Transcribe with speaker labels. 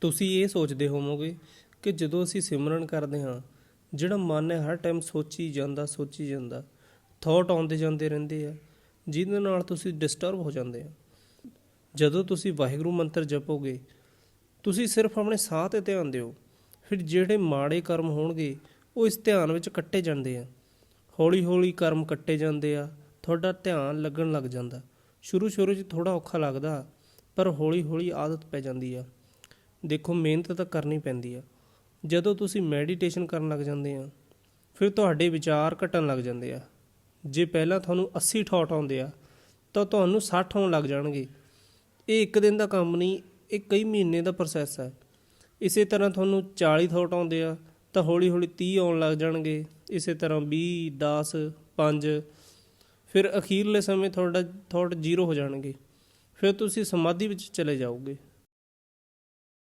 Speaker 1: ਤੁਸੀਂ ਇਹ ਸੋਚਦੇ ਹੋਵੋਗੇ ਕਿ ਜਦੋਂ ਅਸੀਂ ਸਿਮਰਨ ਕਰਦੇ ਹਾਂ, ਜਿਹੜਾ ਮਨ ਹੈ ਹਰ ਟਾਈਮ ਸੋਚੀ ਜਾਂਦਾ ਸੋਚੀ ਜਾਂਦਾ ਥਾਟ ਆਉਂਦੇ ਜਾਂਦੇ ਰਹਿੰਦੇ ਆ, ਜਿਹਦੇ ਨਾਲ ਤੁਸੀਂ ਡਿਸਟਰਬ ਹੋ ਜਾਂਦੇ ਆ। ਜਦੋਂ ਤੁਸੀਂ ਵਾਹਿਗੁਰੂ ਮੰਤਰ ਜਪੋਗੇ, ਤੁਸੀਂ ਸਿਰਫ ਆਪਣੇ ਸਾਹ ਤੇ ਧਿਆਨ ਦਿਓ, ਫਿਰ ਜਿਹੜੇ ਮਾੜੇ ਕਰਮ ਹੋਣਗੇ, ਉਹ ਇਸ ਧਿਆਨ ਵਿੱਚ ਕੱਟੇ ਜਾਂਦੇ ਆ। ਹੌਲੀ ਹੌਲੀ ਕਰਮ ਕੱਟੇ ਜਾਂਦੇ ਆ, ਤੁਹਾਡਾ ਧਿਆਨ ਲੱਗਣ ਲੱਗ ਜਾਂਦਾ। ਸ਼ੁਰੂ ਸ਼ੁਰੂ 'ਚ ਥੋੜਾ ਔਖਾ ਲੱਗਦਾ, ਪਰ ਹੌਲੀ ਹੌਲੀ ਆਦਤ ਪੈ ਜਾਂਦੀ ਆ। ਦੇਖੋ ਮਿਹਨਤ ਤਾਂ ਕਰਨੀ ਪੈਂਦੀ ਆ। ਜਦੋਂ ਤੁਸੀਂ ਮੈਡੀਟੇਸ਼ਨ ਕਰਨ ਲੱਗ ਜਾਂਦੇ ਆ, ਫਿਰ ਤੁਹਾਡੇ ਵਿਚਾਰ ਘਟਣ ਲੱਗ ਜਾਂਦੇ ਆ। ਜੇ ਪਹਿਲਾਂ ਤੁਹਾਨੂੰ 80 ਥਾਟ ਆਉਂਦੇ ਆ, ਤਾਂ ਤੁਹਾਨੂੰ 60 ਆਉਣ ਲੱਗ ਜਾਣਗੇ। ਇਹ ਇੱਕ ਦਿਨ ਦਾ ਕੰਮ ਨਹੀਂ, ਇਹ ਕਈ ਮਹੀਨੇ ਦਾ ਪ੍ਰੋਸੈਸ ਹੈ ਇਸੇ ਤਰ੍ਹਾਂ ਤੁਹਾਨੂੰ 40 ਥਾਟ ਆਉਂਦੇ ਆ, ਤਾਂ ਹੌਲੀ ਹੌਲੀ 30 ਆਉਣ ਲੱਗ ਜਾਣਗੇ। ਇਸੇ ਤਰ੍ਹਾਂ 20 10 5 ਫਿਰ ਅਖੀਰਲੇ ਸਮੇਂ ਤੁਹਾਡਾ ਥਾਟ ਜ਼ੀਰੋ ਹੋ ਜਾਣਗੇ। ਫਿਰ ਤੁਸੀਂ ਸਮਾਧੀ ਵਿੱਚ ਚਲੇ ਜਾਓਗੇ।